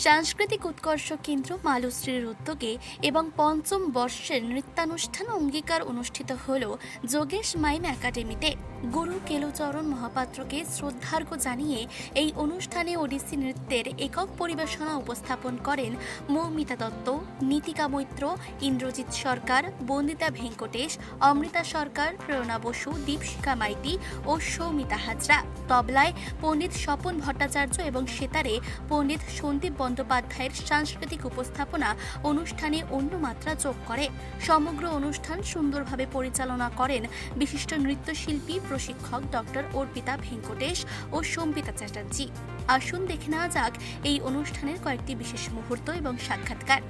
সাংস্কৃতিক উৎকর্ষ কেন্দ্র মালুশ্রীর উদ্যোগে এবং পঞ্চম বর্ষের নৃত্যানুষ্ঠান অঙ্গীকার অনুষ্ঠিত হল যোগেশ মাইম একাডেমিতে। গুরু কেলুচরণ মহাপাত্রকে শ্রদ্ধার্ঘ জানিয়ে এই অনুষ্ঠানে ওডিসি নৃত্যের একক পরিবেশনা উপস্থাপন করেন মৌমিতা দত্ত, নীতিকা মৈত্র, ইন্দ্রজিৎ সরকার, বন্দিতা ভেঙ্কটেশ, অমৃতা সরকার প্রেরণা বসু, দীপশিখা মাইতি ও সৌমিতা হাজরা। তবলায় পণ্ডিত স্বপন ভট্টাচার্য এবং সেতারে পণ্ডিত সন্দীপ বন্দ্যোপাধ্যায়ের সাংস্কৃতিক উপস্থাপনা অনুষ্ঠানে অন্য মাত্রা যোগ করে। সমগ্র অনুষ্ঠান সুন্দরভাবে পরিচালনা করেন বিশিষ্ট নৃত্যশিল্পী, প্রশিক্ষক ডক্টর অর্পিতা ভেঙ্কটেশ ও সম্পিতা চ্যাটার্জি। আসুন দেখে নেওয়া যাক এই অনুষ্ঠানের কয়েকটি বিশেষ মুহূর্ত এবং সাক্ষাৎকার।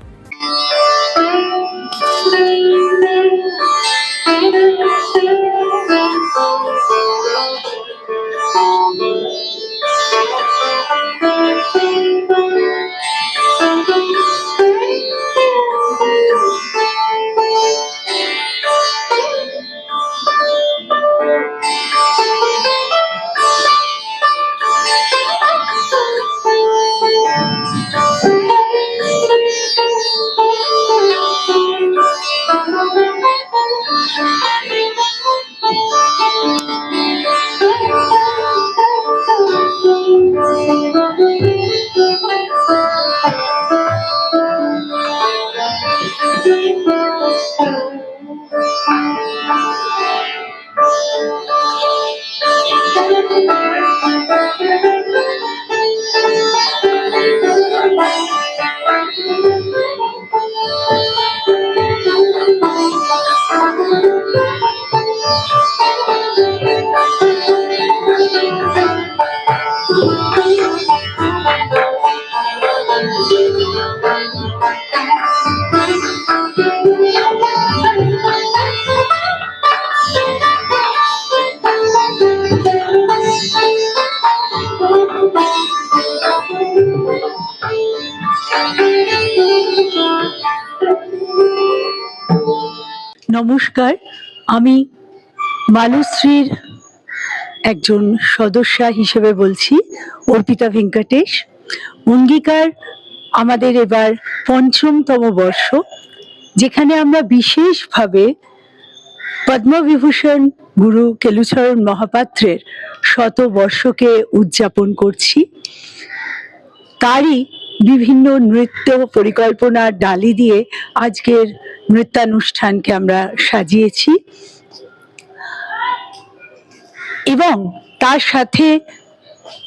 নমস্কার, আমি মালুশ্রীর একজন সদস্যা হিসেবে বলছি, অর্পিতা ভেঙ্কটেশ। অঙ্গীকার আমাদের এবার পঞ্চমতম বর্ষ, যেখানে আমরা বিশেষভাবে পদ্মবিভূষণ গুরু কেলুচরণ মহাপাত্রের শতবর্ষকে উদযাপন করছি। তারই বিভিন্ন নৃত্য পরিকল্পনার ডালি দিয়ে আজকের নৃত্যানুষ্ঠানকে আমরা সাজিয়েছি। এবং তার সাথে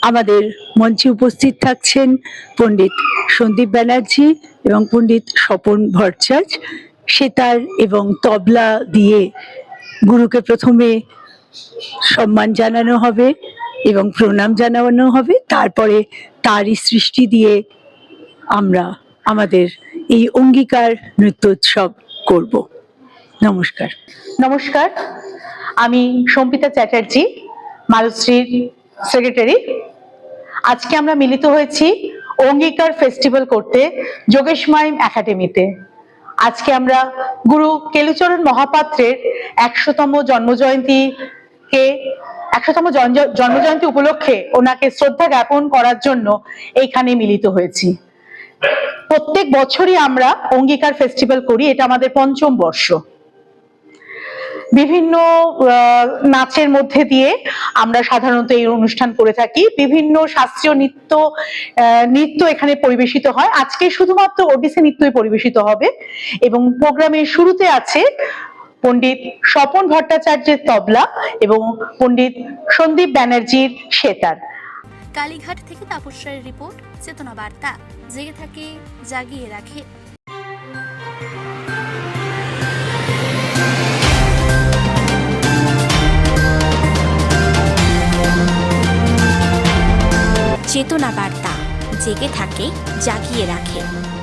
আমাদের মঞ্চে উপস্থিত থাকছেন পণ্ডিত সন্দীপ ব্যানার্জি এবং পণ্ডিত স্বপন ভট্টাচার্য। সেতার এবং তবলা দিয়ে গুরুকে প্রথমে সম্মান জানানো হবে এবং প্রণাম জানানো হবে। তারপরে তারই সৃষ্টি দিয়ে আমরা আমাদের এই অঙ্গীকার নৃত্যোৎসব করব। নমস্কার। নমস্কার। আমি সম্পিতা চ্যাটার্জি মালুশ্রীর সেক্রেটারি আজকে আমরা মিলিত হয়েছি অঙ্গীকার ফেস্টিভ্যাল করতে যোগেশ মাইম একাডেমিতে আজকে আমরা গুরু কেলুচরণ মহাপাত্রের একশোতম জন্মজয়ন্তীকে, একশোতম জন্ম- জন্মজয়ন্তী উপলক্ষে ওনাকে শ্রদ্ধা জ্ঞাপন করার জন্য এইখানে মিলিত হয়েছি। প্রত্যেক বছরই আমরা অঙ্গীকার ফেস্টিভ্যাল করি, এটা আমাদের পঞ্চম বর্ষ। বিভিন্ন নাচের মধ্যে দিয়ে আমরা সাধারণত এই অনুষ্ঠান করে থাকি। বিভিন্ন শাস্ত্রীয় নৃত্য নৃত্য এখানে পরিবেশিত হয়। আজকে শুধুমাত্র ওডিসি নৃত্যই পরিবেশিত হবে এবং প্রোগ্রামের শুরুতে আছে পণ্ডিত স্বপন ভট্টাচার্যের তবলা এবং পণ্ডিত সন্দীপ ব্যানার্জির সেতার। কালীঘাট থেকে তাপস রিপোর্ট, চেতনা বার্তা। জেগে থাকে, জাগিয়ে রাখে। চেতনা বার্তা। জেগে থাকে, জাগিয়ে রাখে।